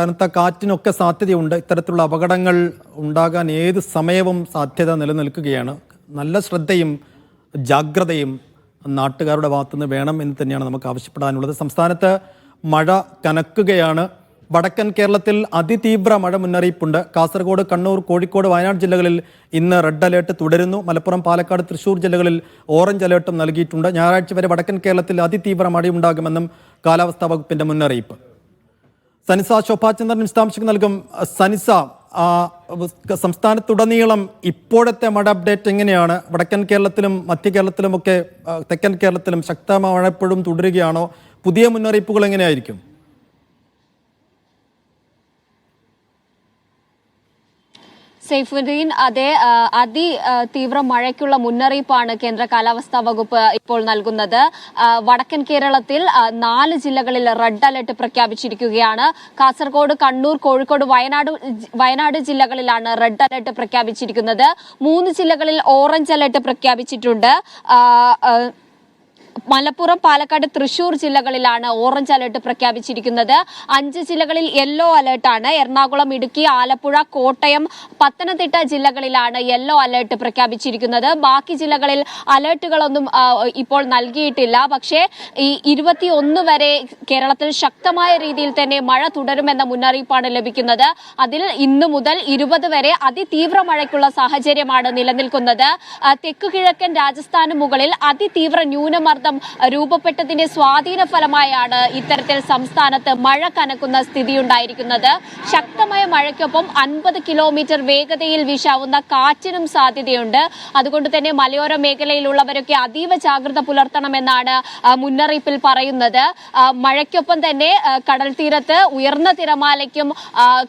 കനത്ത കാറ്റിനൊക്കെ സാധ്യതയുണ്ട്. ഇത്തരത്തിലുള്ള അപകടങ്ങൾ ഉണ്ടാകാൻ ഏത് സമയവും സാധ്യത നിലനിൽക്കുകയാണ്. നല്ല ശ്രദ്ധയും ജാഗ്രതയും നാട്ടുകാരുടെ ഭാഗത്തുനിന്ന് വേണം എന്ന് തന്നെയാണ് നമുക്ക് ആവശ്യപ്പെടാനുള്ളത്. സംസ്ഥാനത്ത് മഴ കനക്കുകയാണ്. വടക്കൻ കേരളത്തിൽ അതിതീവ്ര മഴ മുന്നറിയിപ്പുണ്ട്. കാസർഗോഡ് കണ്ണൂർ കോഴിക്കോട് വയനാട് ജില്ലകളിൽ ഇന്ന് റെഡ് അലേർട്ട് തുടരുന്നു. മലപ്പുറം പാലക്കാട് തൃശൂർ ജില്ലകളിൽ ഓറഞ്ച് അലേർട്ടും നൽകിയിട്ടുണ്ട്. ഞായറാഴ്ച വരെ വടക്കൻ കേരളത്തിൽ അതിതീവ്ര മഴയുണ്ടാകുമെന്നും കാലാവസ്ഥാ വകുപ്പിന്റെ മുന്നറിയിപ്പ്. സനിസ ശോഭാചന്ദ്രൻ വിശദാംശങ്ങൾ നൽകും. സനിസ സംസ്ഥാനത്തുടനീളം ഇപ്പോഴത്തെ മഴ അപ്ഡേറ്റ് എങ്ങനെയാണ്? വടക്കൻ കേരളത്തിലും മധ്യ കേരളത്തിലുമൊക്കെ തെക്കൻ കേരളത്തിലും ശക്തമായ മഴ എപ്പോഴും തുടരുകയാണോ? പുതിയ മുന്നറിയിപ്പുകൾ എങ്ങനെയായിരിക്കും? സൈഫുദ്ദീൻ അതെ അതി തീവ്ര മഴയ്ക്കുള്ള മുന്നറിയിപ്പാണ് കേന്ദ്ര കാലാവസ്ഥാ വകുപ്പ് ഇപ്പോൾ നൽകുന്നത്. വടക്കൻ കേരളത്തിൽ നാല് ജില്ലകളിൽ റെഡ് അലർട്ട് പ്രഖ്യാപിച്ചിരിക്കുകയാണ്. കാസർഗോഡ് കണ്ണൂർ കോഴിക്കോട് വയനാട് വയനാട് ജില്ലകളിലാണ് റെഡ് അലർട്ട് പ്രഖ്യാപിച്ചിരിക്കുന്നത്. മൂന്ന് ജില്ലകളിൽ ഓറഞ്ച് അലർട്ട് പ്രഖ്യാപിച്ചിട്ടുണ്ട്. മലപ്പുറം പാലക്കാട് തൃശൂർ ജില്ലകളിലാണ് ഓറഞ്ച് അലർട്ട് പ്രഖ്യാപിച്ചിരിക്കുന്നത്. അഞ്ച് ജില്ലകളിൽ യെല്ലോ അലർട്ടാണ്. എറണാകുളം ഇടുക്കി ആലപ്പുഴ കോട്ടയം പത്തനംതിട്ട ജില്ലകളിലാണ് യെല്ലോ അലർട്ട് പ്രഖ്യാപിച്ചിരിക്കുന്നത്. ബാക്കി ജില്ലകളിൽ അലർട്ടുകളൊന്നും ഇപ്പോൾ നൽകിയിട്ടില്ല. പക്ഷേ ഈ ഇരുപത്തിയൊന്ന് വരെ കേരളത്തിൽ ശക്തമായ രീതിയിൽ തന്നെ മഴ തുടരുമെന്ന മുന്നറിയിപ്പാണ് ലഭിക്കുന്നത്. അതിൽ ഇന്നു മുതൽ ഇരുപത് വരെ അതിതീവ്ര മഴയ്ക്കുള്ള സാഹചര്യമാണ് നിലനിൽക്കുന്നത്. തെക്കു കിഴക്കൻ രാജസ്ഥാന് മുകളിൽ അതിതീവ്ര ന്യൂനമർദ്ദം രൂപപ്പെട്ടതിന്റെ സ്വാധീന ഫലമായാണ് ഇത്തരത്തിൽ സംസ്ഥാനത്ത് മഴ കനക്കുന്ന സ്ഥിതി ഉണ്ടായിരിക്കുന്നത് ശക്തമായ മഴയ്ക്കൊപ്പം അൻപത് കിലോമീറ്റർ വേഗതയിൽ വീശാവുന്ന കാറ്റിനും സാധ്യതയുണ്ട്. അതുകൊണ്ട് തന്നെ മലയോര മേഖലയിലുള്ളവരൊക്കെ അതീവ ജാഗ്രത പുലർത്തണമെന്നാണ് മുന്നറിയിപ്പിൽ പറയുന്നത്. മഴയ്ക്കൊപ്പം തന്നെ കടൽ തീരത്ത് ഉയർന്ന തിരമാലയ്ക്കും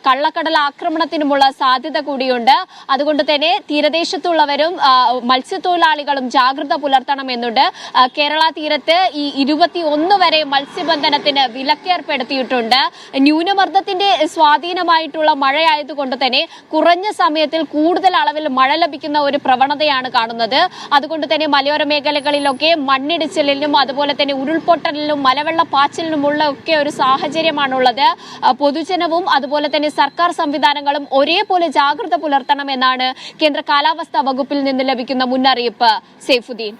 കള്ളക്കടൽ ആക്രമണത്തിനുമുള്ള സാധ്യത കൂടിയുണ്ട്. അതുകൊണ്ട് തന്നെ തീരദേശത്തുള്ളവരും മത്സ്യത്തൊഴിലാളികളും ജാഗ്രത പുലർത്തണമെന്നുണ്ട്. ആ, കേരള തീരത്ത് ഈ ഇരുപത്തി ഒന്ന് വരെ മത്സ്യബന്ധനത്തിന് വിലക്കേർപ്പെടുത്തിയിട്ടുണ്ട്. ന്യൂനമർദ്ദത്തിന്റെ സ്വാധീനമായിട്ടുള്ള മഴയായതുകൊണ്ട് തന്നെ കുറഞ്ഞ സമയത്തിൽ കൂടുതൽ അളവിൽ മഴ ലഭിക്കുന്ന ഒരു പ്രവണതയാണ് കാണുന്നത്. അതുകൊണ്ട് തന്നെ മലയോര മേഖലകളിലൊക്കെ മണ്ണിടിച്ചിലിനും അതുപോലെ തന്നെ ഉരുൾപൊട്ടലിനും മലവെള്ളപ്പാച്ചിലിനുമുള്ള ഒക്കെ ഒരു സാഹചര്യമാണുള്ളത്. പൊതുജനവും അതുപോലെ തന്നെ സർക്കാർ സംവിധാനങ്ങളും ഒരേപോലെ ജാഗ്രത പുലർത്തണമെന്നാണ് കേന്ദ്ര കാലാവസ്ഥാ വകുപ്പിൽ നിന്ന് ലഭിക്കുന്ന മുന്നറിയിപ്പ്. സൈഫുദ്ദീൻ.